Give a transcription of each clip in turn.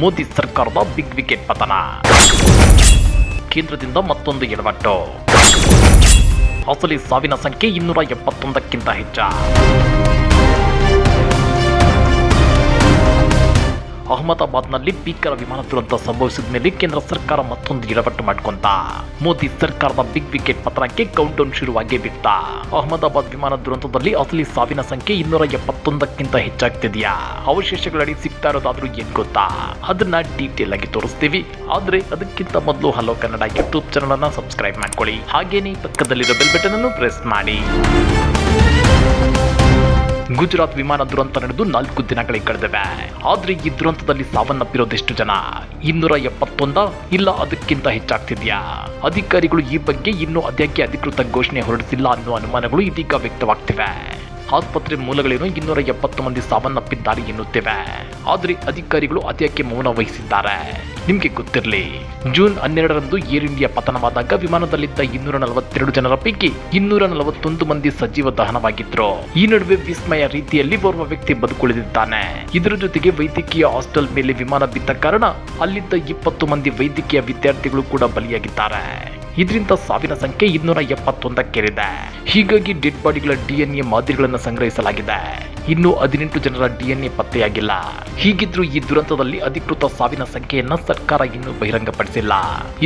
ಮೋದಿ ಸರ್ಕಾರದ big wicket ಪತನ. ಕೇಂದ್ರದಿಂದ ಮತ್ತೊಂದು ಎಡವಟ್ಟು. ಅಸಲಿ ಸಾವಿನ ಸಂಖ್ಯೆ ಇನ್ನೂರ ಎಪ್ಪತ್ತೊಂದಕ್ಕಿಂತ ಹೆಚ್ಚ. ಅಹಮದಾಬಾದ್ನಲ್ಲಿ ಭೀಕರ ವಿಮಾನ ದುರಂತ ಸಂಭವಿಸಿದ ಮೇಲೆ ಕೇಂದ್ರ ಸರ್ಕಾರ ಮತ್ತೊಂದು ಎಡವಟ್ಟು ಮಾಡ್ಕೊಂತ. ಮೋದಿ ಸರ್ಕಾರದ ಬಿಗ್ ವಿಕೆಟ್ ಪತ್ರಕ್ಕೆ ಕೌಂಟ್ ಡೌನ್ ಶುರುವಾಗೇ ಬಿಟ್ಟ. ಅಹಮದಾಬಾದ್ ವಿಮಾನ ದುರಂತದಲ್ಲಿ ಅಸಲಿ ಸಾವಿನ ಸಂಖ್ಯೆ ಇನ್ನೂರ ಎಪ್ಪತ್ತೊಂದಕ್ಕಿಂತ ಹೆಚ್ಚಾಗ್ತಿದೆಯಾ? ಅವಶೇಷಗಳಡಿ ಸಿಗ್ತಾ ಇರೋದಾದ್ರೂ ಏನ್ ಗೊತ್ತಾ? ಅದನ್ನ ಡೀಟೇಲ್ ಆಗಿ ತೋರಿಸ್ತೀವಿ. ಆದ್ರೆ ಅದಕ್ಕಿಂತ ಮೊದಲು ಹಲೋ ಕನ್ನಡ ಯೂಟ್ಯೂಬ್ ಚಾನಲ್ ಅನ್ನ ಸಬ್ಸ್ಕ್ರೈಬ್ ಮಾಡ್ಕೊಳ್ಳಿ. ಹಾಗೇನೇ ಪಕ್ಕದಲ್ಲಿರೋ ಬೆಲ್ ಬಟನ್ ಅನ್ನು ಪ್ರೆಸ್ ಮಾಡಿ. ಗುಜರಾತ್ ವಿಮಾನ ದುರಂತ ನಡೆದು ನಾಲ್ಕು ದಿನಗಳೇ ಕಳೆದಿವೆ. ಆದ್ರೆ ಈ ದುರಂತದಲ್ಲಿ ಸಾವನ್ನಪ್ಪಿರೋದೆಷ್ಟು ಜನ? ಇನ್ನೂರ ಎಪ್ಪತ್ತೊಂದ? ಇಲ್ಲ, ಅದಕ್ಕಿಂತ ಹೆಚ್ಚಾಗ್ತಿದ್ಯಾ? ಅಧಿಕಾರಿಗಳು ಈ ಬಗ್ಗೆ ಇನ್ನೂ ಅದಕ್ಕೆ ಅಧಿಕೃತ ಘೋಷಣೆ ಹೊರಡಿಸಿಲ್ಲ ಅನ್ನೋ ಅನುಮಾನಗಳು ಇದೀಗ ವ್ಯಕ್ತವಾಗ್ತಿವೆ. ಆಸ್ಪತ್ರೆ ಮೂಲಗಳೇನು ಇನ್ನೂರ ಎಪ್ಪತ್ತು ಮಂದಿ ಸಾವನ್ನಪ್ಪಿದ್ದಾರೆ ಎನ್ನುತ್ತಿವೆ. ಆದ್ರೆ ಅಧಿಕಾರಿಗಳು ಅದ್ಯಾಕೆ ಮೌನ ವಹಿಸಿದ್ದಾರೆ. ನಿಮಗೆ ಗೊತ್ತಿರಲಿ, ಜೂನ್ ಹನ್ನೆರಡರಂದು ಏರ್ ಇಂಡಿಯಾ ಪತನವಾದಾಗ ವಿಮಾನದಲ್ಲಿದ್ದ ಇನ್ನೂರ ನಲವತ್ತೆರಡು ಜನರ ಪೈಕಿ ಇನ್ನೂರ ನಲವತ್ತೊಂದು ಮಂದಿ ಸಜೀವ ದಹನವಾಗಿದ್ರು. ಈ ನಡುವೆ ವಿಸ್ಮಯ ರೀತಿಯಲ್ಲಿ ಓರ್ವ ವ್ಯಕ್ತಿ ಬದುಕುಳಿದಿದ್ದಾನೆ. ಇದರ ಜೊತೆಗೆ ವೈದ್ಯಕೀಯ ಹಾಸ್ಟೆಲ್ ಮೇಲೆ ವಿಮಾನ ಬಿದ್ದ ಕಾರಣ ಅಲ್ಲಿದ್ದ ಇಪ್ಪತ್ತು ಮಂದಿ ವೈದ್ಯಕೀಯ ವಿದ್ಯಾರ್ಥಿಗಳು ಕೂಡ ಬಲಿಯಾಗಿದ್ದಾರೆ. ಇದರಿಂದ ಸಾವಿನ ಸಂಖ್ಯೆ ಇನ್ನೂರ ಎಪ್ಪತ್ತೊಂದಕ್ಕೇರಿದೆ. ಹೀಗಾಗಿ ಡೆಡ್ ಬಾಡಿಗಳ ಡಿಎನ್ಎ ಮಾದರಿಗಳನ್ನು ಸಂಗ್ರಹಿಸಲಾಗಿದೆ. ಇನ್ನೂ ಹದಿನೆಂಟು ಜನರ ಡಿಎನ್ಎ ಪತ್ತೆಯಾಗಿಲ್ಲ. ಹೀಗಿದ್ರೂ ಈ ದುರಂತದಲ್ಲಿ ಅಧಿಕೃತ ಸಾವಿನ ಸಂಖ್ಯೆಯನ್ನ ಸರ್ಕಾರ ಇನ್ನೂ ಬಹಿರಂಗಪಡಿಸಿಲ್ಲ.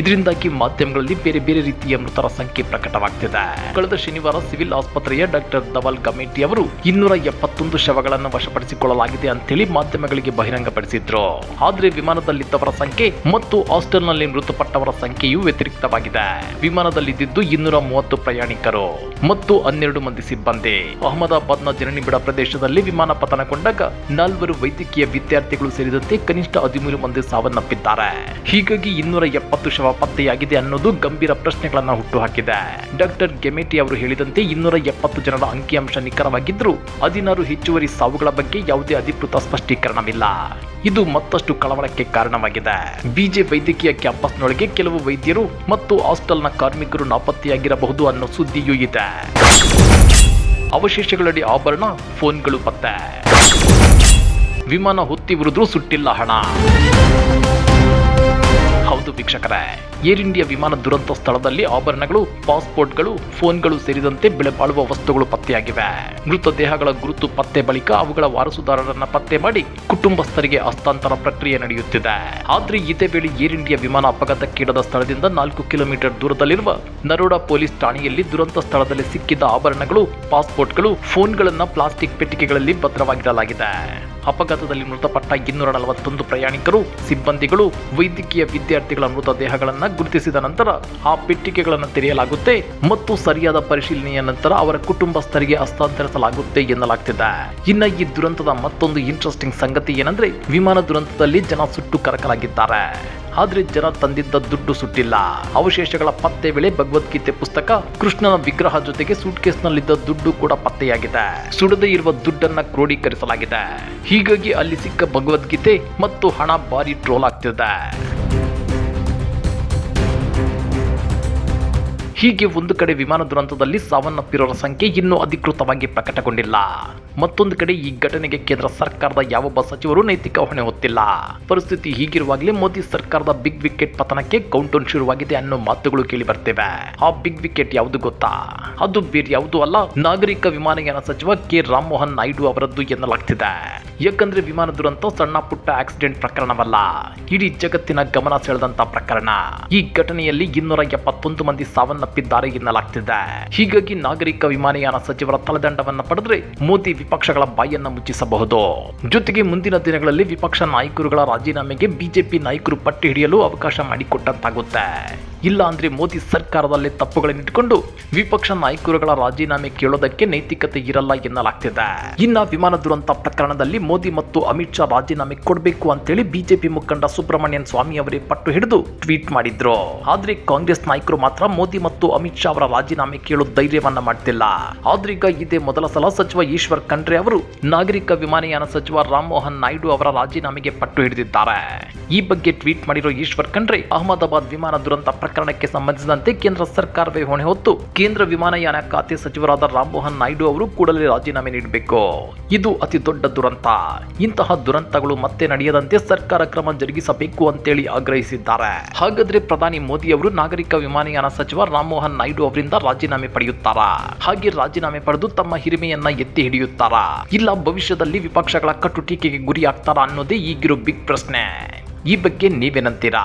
ಇದರಿಂದಾಗಿ ಮಾಧ್ಯಮಗಳಲ್ಲಿ ಬೇರೆ ಬೇರೆ ರೀತಿಯ ಮೃತರ ಸಂಖ್ಯೆ ಪ್ರಕಟವಾಗ್ತಿದೆ. ಕಳೆದ ಶನಿವಾರ ಸಿವಿಲ್ ಆಸ್ಪತ್ರೆಯ ಡಾಕ್ಟರ್ ಧವಲ್ ಕಮಿಟಿ ಅವರು ಇನ್ನೂರ ಎಪ್ಪತ್ತೊಂದು ಶವಗಳನ್ನು ವಶಪಡಿಸಿಕೊಳ್ಳಲಾಗಿದೆ ಅಂತೇಳಿ ಮಾಧ್ಯಮಗಳಿಗೆ ಬಹಿರಂಗಪಡಿಸಿದ್ರು. ಆದ್ರೆ ವಿಮಾನದಲ್ಲಿದ್ದವರ ಸಂಖ್ಯೆ ಮತ್ತು ಹಾಸ್ಟೆಲ್ನಲ್ಲಿ ಮೃತಪಟ್ಟವರ ಸಂಖ್ಯೆಯು ವ್ಯತಿರಿಕ್ತವಾಗಿದೆ. ವಿಮಾನದಲ್ಲಿದ್ದು ಇನ್ನೂರ ಮೂವತ್ತು ಪ್ರಯಾಣಿಕರು ಮತ್ತು ಹನ್ನೆರಡು ಮಂದಿ ಸಿಬ್ಬಂದಿ. ಅಹಮದಾಬಾದ್ನ ಜನನಿಬಿಡ ಪ್ರದೇಶದಲ್ಲಿ ವಿಮಾನ ಪತನಗೊಂಡಾಗ ನಾಲ್ವರು ವೈದ್ಯಕೀಯ ವಿದ್ಯಾರ್ಥಿಗಳು ಸೇರಿದಂತೆ ಕನಿಷ್ಠ ಹದಿಮೂರು ಮಂದಿ ಸಾವನ್ನಪ್ಪಿದ್ದಾರೆ. ಹೀಗಾಗಿ ಇನ್ನೂರ ಎಪ್ಪತ್ತು ಶವ ಪತ್ತೆಯಾಗಿದೆ ಅನ್ನೋದು ಗಂಭೀರ ಪ್ರಶ್ನೆಗಳನ್ನ ಹುಟ್ಟುಹಾಕಿದೆ. ಡಾಕ್ಟರ್ ಗೆಮೆಟಿ ಅವರು ಹೇಳಿದಂತೆ ಇನ್ನೂರ ಎಪ್ಪತ್ತು ಜನರ ಅಂಕಿಅಂಶ ನಿಖರವಾಗಿದ್ದರೂ ಹದಿನಾರು ಹೆಚ್ಚುವರಿ ಸಾವುಗಳ ಬಗ್ಗೆ ಯಾವುದೇ ಅಧಿಕೃತ ಸ್ಪಷ್ಟೀಕರಣವಿಲ್ಲ. ಇದು ಮತ್ತಷ್ಟು ಕಳವಳಕ್ಕೆ ಕಾರಣವಾಗಿದೆ. ಬಿಜೆ ವೈದ್ಯಕೀಯ ಕ್ಯಾಂಪಸ್ನೊಳಗೆ ಕೆಲವು ವೈದ್ಯರು ಮತ್ತು ಹಾಸ್ಟೆಲ್ನ ಕಾರ್ಮಿಕರು ನಾಪತ್ತೆಯಾಗಿರಬಹುದು ಅನ್ನೋ ಸುದ್ದಿಯೂ ಇದೆ. ಅವಶೇಷಗಳಡಿ ಆಭರಣ, ಫೋನ್ಗಳು ಪತ್ತೆ. ವಿಮಾನ ಹೊತ್ತಿ ಉರಿದ್ರೂ ಸುಟ್ಟಿಲ್ಲ ಹಣ. ಹೌದು ವೀಕ್ಷಕರೇ, ಏರ್ ಇಂಡಿಯಾ ವಿಮಾನ ದುರಂತ ಸ್ಥಳದಲ್ಲಿ ಆಭರಣಗಳು, ಪಾಸ್ಪೋರ್ಟ್ಗಳು, ಫೋನ್ಗಳು ಸೇರಿದಂತೆ ಬೆಲೆ ಬಾಳುವ ವಸ್ತುಗಳು ಪತ್ತೆಯಾಗಿವೆ. ಮೃತದೇಹಗಳ ಗುರುತು ಪತ್ತೆ ಬಳಿಕ ಅವುಗಳ ವಾರಸುದಾರರನ್ನ ಪತ್ತೆ ಮಾಡಿ ಕುಟುಂಬಸ್ಥರಿಗೆ ಹಸ್ತಾಂತರ ಪ್ರಕ್ರಿಯೆ ನಡೆಯುತ್ತಿದೆ. ಆದ್ರೆ ಇದೇ ವೇಳೆ ಏರ್ ಇಂಡಿಯಾ ವಿಮಾನ ಅಪಘಾತಕ್ಕೀಡದ ಸ್ಥಳದಿಂದ ನಾಲ್ಕು ಕಿಲೋಮೀಟರ್ ದೂರದಲ್ಲಿರುವ ನರೋಡಾ ಪೊಲೀಸ್ ಠಾಣೆಯಲ್ಲಿ ದುರಂತ ಸ್ಥಳದಲ್ಲಿ ಸಿಕ್ಕಿದ ಆಭರಣಗಳು, ಪಾಸ್ಪೋರ್ಟ್ಗಳು, ಫೋನ್ಗಳನ್ನ ಪ್ಲಾಸ್ಟಿಕ್ ಪೆಟ್ಟಿಗೆಗಳಲ್ಲಿ ಭದ್ರವಾಗಿಡಲಾಗಿದೆ. ಅಪಘಾತದಲ್ಲಿ ಮೃತಪಟ್ಟ ಇನ್ನೂರ ನಲವತ್ತೊಂದು ಪ್ರಯಾಣಿಕರು, ಸಿಬ್ಬಂದಿಗಳು, ವೈದ್ಯಕೀಯ ವಿದ್ಯಾರ್ಥಿಗಳ ಮೃತದೇಹಗಳನ್ನು ಗುರುತಿಸಿದ ನಂತರ ಆ ಪೆಟ್ಟಿಗೆಗಳನ್ನು ತೆರೆಯಲಾಗುತ್ತೆ ಮತ್ತು ಸರಿಯಾದ ಪರಿಶೀಲನೆಯ ನಂತರ ಅವರ ಕುಟುಂಬಸ್ಥರಿಗೆ ಹಸ್ತಾಂತರಿಸಲಾಗುತ್ತೆ ಎನ್ನಲಾಗ್ತಿದೆ. ಇನ್ನ ಈ ದುರಂತದ ಮತ್ತೊಂದು ಇಂಟ್ರೆಸ್ಟಿಂಗ್ ಸಂಗತಿ ಏನಂದ್ರೆ ವಿಮಾನ ದುರಂತದಲ್ಲಿ ಜನ ಸುಟ್ಟು ಕರಕಲಾಗಿದ್ದಾರೆ. ಆದ್ರೆ ಜನ ತಂದಿದ್ದ ದುಡ್ಡು ಸುಟ್ಟಿಲ್ಲ. ಅವಶೇಷಗಳ ಪತ್ತೆ ವೇಳೆ ಭಗವದ್ಗೀತೆ ಪುಸ್ತಕ ಕೃಷ್ಣನ ವಿಗ್ರಹ ಜೊತೆಗೆ ಸೂಟ್ಕೇಸ್ನಲ್ಲಿದ್ದ ದುಡ್ಡು ಕೂಡ ಪತ್ತೆಯಾಗಿದೆ. ಸುಡದೇ ಇರುವ ದುಡ್ಡನ್ನ ಕ್ರೋಢೀಕರಿಸಲಾಗಿದೆ ಹೀಗಾಗಿ ಅಲ್ಲಿ ಸಿಕ್ಕ ಭಗವದ್ಗೀತೆ ಮತ್ತು ಹಣ ಭಾರಿ ಟ್ರೋಲ್ ಆಗ್ತಿದೆ. ಹೀಗೆ ಒಂದು ಕಡೆ ವಿಮಾನ ದುರಂತದಲ್ಲಿ ಸಾವನ್ನಪ್ಪಿರೋರ ಸಂಖ್ಯೆ ಇನ್ನೂ ಅಧಿಕೃತವಾಗಿ ಪ್ರಕಟಗೊಂಡಿಲ್ಲ. ಮತ್ತೊಂದು ಕಡೆ ಈ ಘಟನೆಗೆ ಕೇಂದ್ರ ಸರ್ಕಾರದ ಯಾವೊಬ್ಬ ಸಚಿವರು ನೈತಿಕ ಹೊಣೆ ಹೊತ್ತಿಲ್ಲ. ಪರಿಸ್ಥಿತಿ ಹೀಗಿರುವಾಗಲೇ ಮೋದಿ ಸರ್ಕಾರದ ಬಿಗ್ ವಿಕೆಟ್ ಪತನಕ್ಕೆ ಕೌಂಟ್ ಶುರುವಾಗಿದೆ ಅನ್ನೋ ಮಾತುಗಳು ಕೇಳಿ ಬರ್ತೇವೆ. ಆ ಬಿಗ್ ವಿಕೆಟ್ ಯಾವುದು ಗೊತ್ತಾ? ಅದು ಬೇರೆ ಯಾವುದು ಅಲ್ಲ, ನಾಗರಿಕ ವಿಮಾನಯಾನ ಸಚಿವ ಕೆ. ರಾಮಮೋಹನ್ ನಾಯ್ಡು ಅವರದ್ದು ಎನ್ನಲಾಗ್ತಿದೆ. ಯಾಕಂದ್ರೆ ವಿಮಾನ ದುರಂತ ಸಣ್ಣ ಪುಟ್ಟ ಆಕ್ಸಿಡೆಂಟ್ ಪ್ರಕರಣವಲ್ಲ, ಇಡೀ ಜಗತ್ತಿನ ಗಮನ ಸೆಳೆದಂತ ಪ್ರಕರಣ. ಈ ಘಟನೆಯಲ್ಲಿ ಇನ್ನೂರ ಎಪ್ಪತ್ತೊಂದು ಮಂದಿ ಸಾವನ್ನಪ್ಪಿದ್ದಾರೆ ಎನ್ನಲಾಗ್ತಿದೆ ಹೀಗಾಗಿ ನಾಗರಿಕ ವಿಮಾನಯಾನ ಸಚಿವರ ತಲೆದಂಡವನ್ನ ಪಡೆದ್ರೆ ಮೋದಿ ವಿಪಕ್ಷಗಳ ಬಾಯನ್ನ ಮುಚ್ಚಿಸಬಹುದು. ಜೊತೆಗೆ ಮುಂದಿನ ದಿನಗಳಲ್ಲಿ ವಿಪಕ್ಷ ನಾಯಕರುಗಳ ರಾಜೀನಾಮೆಗೆ ಬಿಜೆಪಿ ನಾಯಕರು ಪಟ್ಟಿ ಹಿಡಿಯಲು ಅವಕಾಶ ಮಾಡಿಕೊಟ್ಟಂತಾಗುತ್ತೆ. ಇಲ್ಲ ಅಂದ್ರೆ ಮೋದಿ ಸರ್ಕಾರದಲ್ಲಿ ತಪ್ಪುಗಳನ್ನಿಟ್ಟುಕೊಂಡು ವಿಪಕ್ಷ ನಾಯಕರುಗಳ ರಾಜೀನಾಮೆ ಕೇಳೋದಕ್ಕೆ ನೈತಿಕತೆ ಇರಲ್ಲ ಎನ್ನಲಾಗ್ತಿದೆ. ಇನ್ನ ವಿಮಾನ ದುರಂತ ಪ್ರಕರಣದಲ್ಲಿ ಮೋದಿ ಮತ್ತು ಅಮಿತ್ ಶಾ ರಾಜೀನಾಮೆ ಕೊಡಬೇಕು ಅಂತೇಳಿ ಬಿಜೆಪಿ ಮುಖಂಡ ಸುಬ್ರಹ್ಮಣ್ಯನ್ ಸ್ವಾಮಿ ಅವರೇ ಪಟ್ಟು ಹಿಡಿದು ಟ್ವೀಟ್ ಮಾಡಿದ್ರು. ಆದ್ರೆ ಕಾಂಗ್ರೆಸ್ ನಾಯಕರು ಮಾತ್ರ ಮೋದಿ ಮತ್ತು ಅಮಿತ್ ಶಾ ಅವರ ರಾಜೀನಾಮೆ ಕೇಳೋ ಧೈರ್ಯವನ್ನ ಮಾಡ್ತಿಲ್ಲ. ಆದ್ರೀಗ ಇದೇ ಮೊದಲ ಸಲ ಸಚಿವ ಈಶ್ವರ್ ಖಂಡ್ರೆ ಅವರು ನಾಗರಿಕ ವಿಮಾನಯಾನ ಸಚಿವ ರಾಮಮೋಹನ್ ನಾಯ್ಡು ಅವರ ರಾಜೀನಾಮೆಗೆ ಪಟ್ಟು ಹಿಡಿದಿದ್ದಾರೆ. ಈ ಬಗ್ಗೆ ಟ್ವೀಟ್ ಮಾಡಿರೋ ಈಶ್ವರ್ ಖಂಡ್ರೆ ಅಹಮದಾಬಾದ್ ವಿಮಾನ ದುರಂತ ಪ್ರಕರಣಕ್ಕೆ ಸಂಬಂಧಿಸಿದಂತೆ ಕೇಂದ್ರ ಸರ್ಕಾರವೇ ಹೊಣೆ ಹೊತ್ತು ಕೇಂದ್ರ ವಿಮಾನಯಾನ ಖಾತೆ ಸಚಿವರಾದ ರಾಮಮೋಹನ್ ನಾಯ್ಡು ಅವರು ಕೂಡಲೇ ರಾಜೀನಾಮೆ ನೀಡಬೇಕು. ಇದು ಅತಿ ದೊಡ್ಡ ದುರಂತ. ಇಂತಹ ದುರಂತಗಳು ಮತ್ತೆ ನಡೆಯದಂತೆ ಸರ್ಕಾರ ಕ್ರಮ ಜರುಗಿಸಬೇಕು ಅಂತೇಳಿ ಆಗ್ರಹಿಸಿದ್ದಾರೆ. ಹಾಗಾದ್ರೆ ಪ್ರಧಾನಿ ಮೋದಿ ಅವರು ನಾಗರಿಕ ವಿಮಾನಯಾನ ಸಚಿವ ರಾಮಮೋಹನ್ ನಾಯ್ಡು ಅವರಿಂದ ರಾಜೀನಾಮೆ ಪಡೆಯುತ್ತಾರಾ? ಹಾಗೆ ರಾಜೀನಾಮೆ ಪಡೆದು ತಮ್ಮ ಹಿರಿಮೆಯನ್ನ ಎತ್ತಿ ಹಿಡಿಯುತ್ತಾರಾ? ಇಲ್ಲ ಭವಿಷ್ಯದಲ್ಲಿ ವಿಪಕ್ಷಗಳ ಕಟ್ಟು ಟೀಕೆಗೆ ಗುರಿಯಾಗ್ತಾರಾ ಅನ್ನೋದೇ ಈಗಿರೋ ಬಿಗ್ ಪ್ರಶ್ನೆ. ಈ ಬಗ್ಗೆ ನೀವೇನಂತೀರಾ?